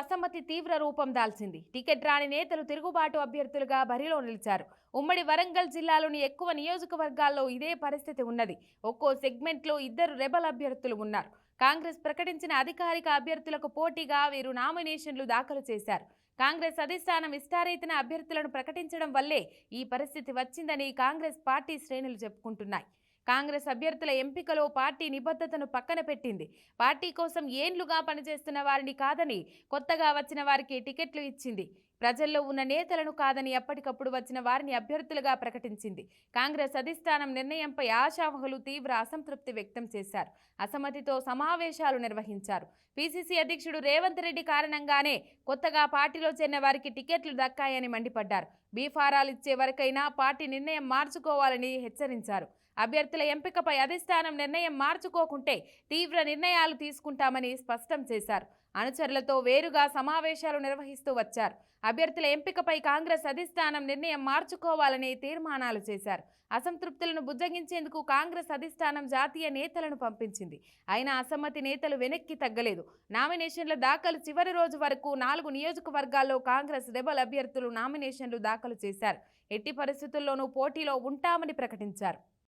అసమ్మతి తీవ్ర రూపం దాల్చింది. టికెట్ రాని నేతలు తిరుగుబాటు అభ్యర్థులుగా బరిలో నిలిచారు. ఉమ్మడి వరంగల్ జిల్లాలోని ఎక్కువ నియోజకవర్గాల్లో ఇదే పరిస్థితి ఉన్నది. ఒక్కో సెగ్మెంట్లో ఇద్దరు రెబల్ అభ్యర్థులు ఉన్నారు. కాంగ్రెస్ ప్రకటించిన అధికారిక అభ్యర్థులకు పోటీగా వీరు నామినేషన్లు దాఖలు చేశారు. కాంగ్రెస్ అధిష్టానం ఇష్టారీతిన అభ్యర్థులను ప్రకటించడం వల్లే ఈ పరిస్థితి వచ్చిందని కాంగ్రెస్ పార్టీ శ్రేణులు చెప్పుకుంటున్నాయి. కాంగ్రెస్ అభ్యర్థుల ఎంపికలో పార్టీ నిబద్ధతను పక్కన పెట్టింది. పార్టీ కోసం ఏండ్లుగా పనిచేస్తున్న వారిని కాదని కొత్తగా వచ్చిన వారికి టికెట్లు ఇచ్చింది. ప్రజల్లో ఉన్న నేతలను కాదని ఎప్పటికప్పుడు వచ్చిన వారిని అభ్యర్థులుగా ప్రకటించింది. కాంగ్రెస్ అధిష్టానం నిర్ణయంపై ఆశావహులు తీవ్ర అసంతృప్తి వ్యక్తం చేశారు. అసమ్మతితో సమావేశాలు నిర్వహించారు. పీసీసీ అధ్యక్షుడు రేవంత్ రెడ్డి కారణంగానే కొత్తగా పార్టీలో చేరిన వారికి టికెట్లు దక్కాయని మండిపడ్డారు. బీఫారాలు ఇచ్చే వరకైనా పార్టీ నిర్ణయం మార్చుకోవాలని హెచ్చరించారు. అభ్యర్థుల ఎంపికపై అధిష్టానం నిర్ణయం మార్చుకోకుంటే తీవ్ర నిర్ణయాలు తీసుకుంటామని స్పష్టం చేశారు. అనుచరులతో వేరుగా సమావేశాలు నిర్వహిస్తూ వచ్చారు. అభ్యర్థుల ఎంపికపై కాంగ్రెస్ అధిష్టానం నిర్ణయం మార్చుకోవాలని తీర్మానాలు చేశారు. అసంతృప్తులను బుజ్జగించేందుకు కాంగ్రెస్ అధిష్టానం జాతీయ నేతలను పంపించింది. అయినా అసమ్మతి నేతలు వెనక్కి తగ్గలేదు. నామినేషన్ల దాఖలు చివరి రోజు వరకు నాలుగు నియోజకవర్గాల్లో కాంగ్రెస్ రెబల్ అభ్యర్థులు నామినేషన్లు దాఖలు చేశారు. ఎట్టి పరిస్థితుల్లోనూ పోటీలో ఉంటామని ప్రకటించారు.